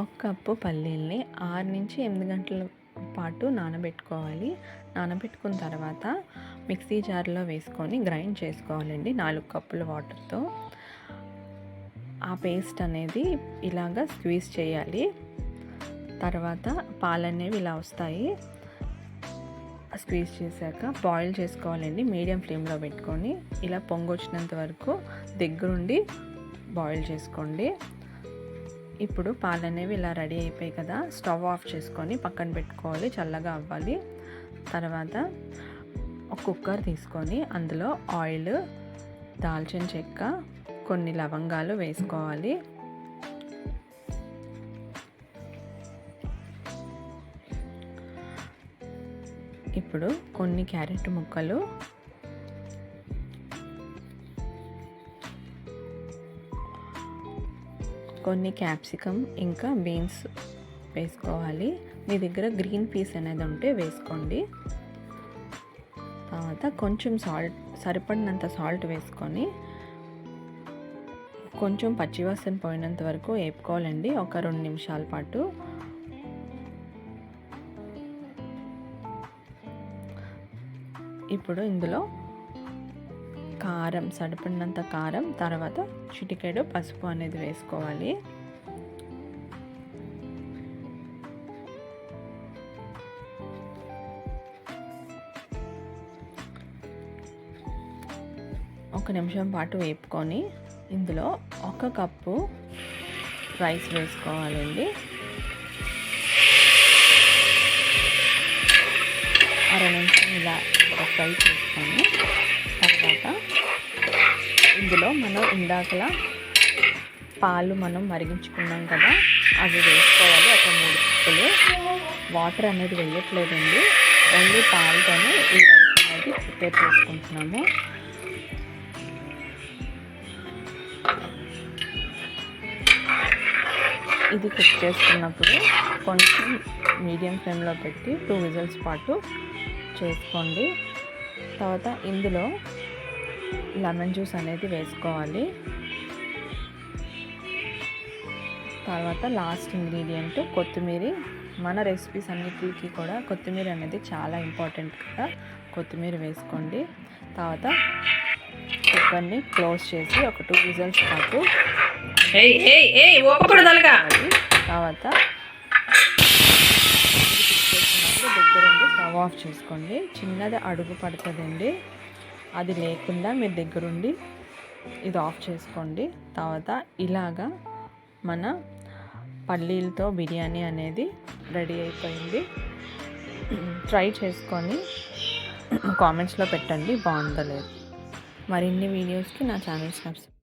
ఒక కప్పు పల్లీల్ని ఆరు నుంచి ఎనిమిది గంటల పాటు నానబెట్టుకోవాలి. నానబెట్టుకున్న తర్వాత మిక్సీ జార్లో వేసుకొని గ్రైండ్ చేసుకోవాలండి నాలుగు కప్పుల వాటర్తో. ఆ పేస్ట్ అనేది ఇలాగా స్క్వీజ్ చేయాలి. తర్వాత పాలు అనేవి ఇలా వస్తాయి. స్క్వీజ్ చేశాక బాయిల్ చేసుకోవాలండి మీడియం ఫ్లేమ్లో పెట్టుకొని. ఇలా పొంగొచ్చినంత వరకు దగ్గరుండి బాయిల్ చేసుకోండి. ఇప్పుడు పాలు అనేవి ఇలా రెడీ అయిపోయాయి కదా. స్టవ్ ఆఫ్ చేసుకొని పక్కన పెట్టుకోవాలి చల్లగా అవ్వాలి. తర్వాత ఒక కుక్కర్ తీసుకొని అందులో ఆయిల్ దాల్చిన చెక్క కొన్ని లవంగాలు వేసుకోవాలి. ఇప్పుడు కొన్ని క్యారెట్ ముక్కలు కొన్ని క్యాప్సికమ్ ఇంకా బీన్స్ వేసుకోవాలి. మీ దగ్గర గ్రీన్ పీస్ అనేది ఉంటే వేసుకోండి. తర్వాత కొంచెం సాల్ట్ సరిపడినంత సాల్ట్ వేసుకొని కొంచెం పచ్చివాసన పోయినంత వరకు వేపుకోవాలండి. ఒక రెండు నిమిషాల పాటు. ఇప్పుడు ఇందులో కారం సరిపడినంత కారం తర్వాత చిటికెడు పసుపు అనేది వేసుకోవాలి. ఒక నిమిషం పాటు వేపుకొని ఇందులో ఒక కప్పు రైస్ వేసుకోవాలండి. అర నిమిషం ఇలా ఫ్రై చేసుకొని ఇందులో మనం ఇందాకల పాలు మనం మరిగించుకున్నాం కదా అవి వేసుకోవాలి. ఒక మూడు కప్పులు వాటర్ అనేది వేయట్లేదండి. ఓన్లీ పాలుతోనే ఈ రైస్ అనేది ప్రిపేర్ చేసుకుంటున్నాము. ఇది కుక్ చేసుకున్నప్పుడు కొంచెం మీడియం ఫ్లేమ్లో పెట్టి టూ విజిల్స్ పాటు చేసుకోండి. తర్వాత ఇందులో లెమన్ జ్యూస్ అనేది వేసుకోవాలి. తర్వాత లాస్ట్ ఇంగ్రీడియంట్ కొత్తిమీర. మన రెసిపీస్ అన్నిటికీ కూడా కొత్తిమీర అనేది చాలా ఇంపార్టెంట్ కదా. కొత్తిమీర వేసుకోండి. తర్వాత కుక్కర్ని క్లోజ్ చేసి ఒక టూ విజిల్స్ పాటు తర్వాత దగ్గరుండి స్టవ్ ఆఫ్ చేసుకోండి చిన్నది అడుగు పడుతుందండి. అది లేకుండా మీరు దగ్గరుండి ఇది ఆఫ్ చేసుకోండి. తర్వాత ఇలాగా మన పల్లీలతో బిర్యానీ అనేది రెడీ అయిపోయింది. ట్రై చేసుకొని కామెంట్స్లో పెట్టండి బాగుందో లేదు మరిన్ని వీడియోస్కి నా ఛానల్ సబ్స్క్రైబ్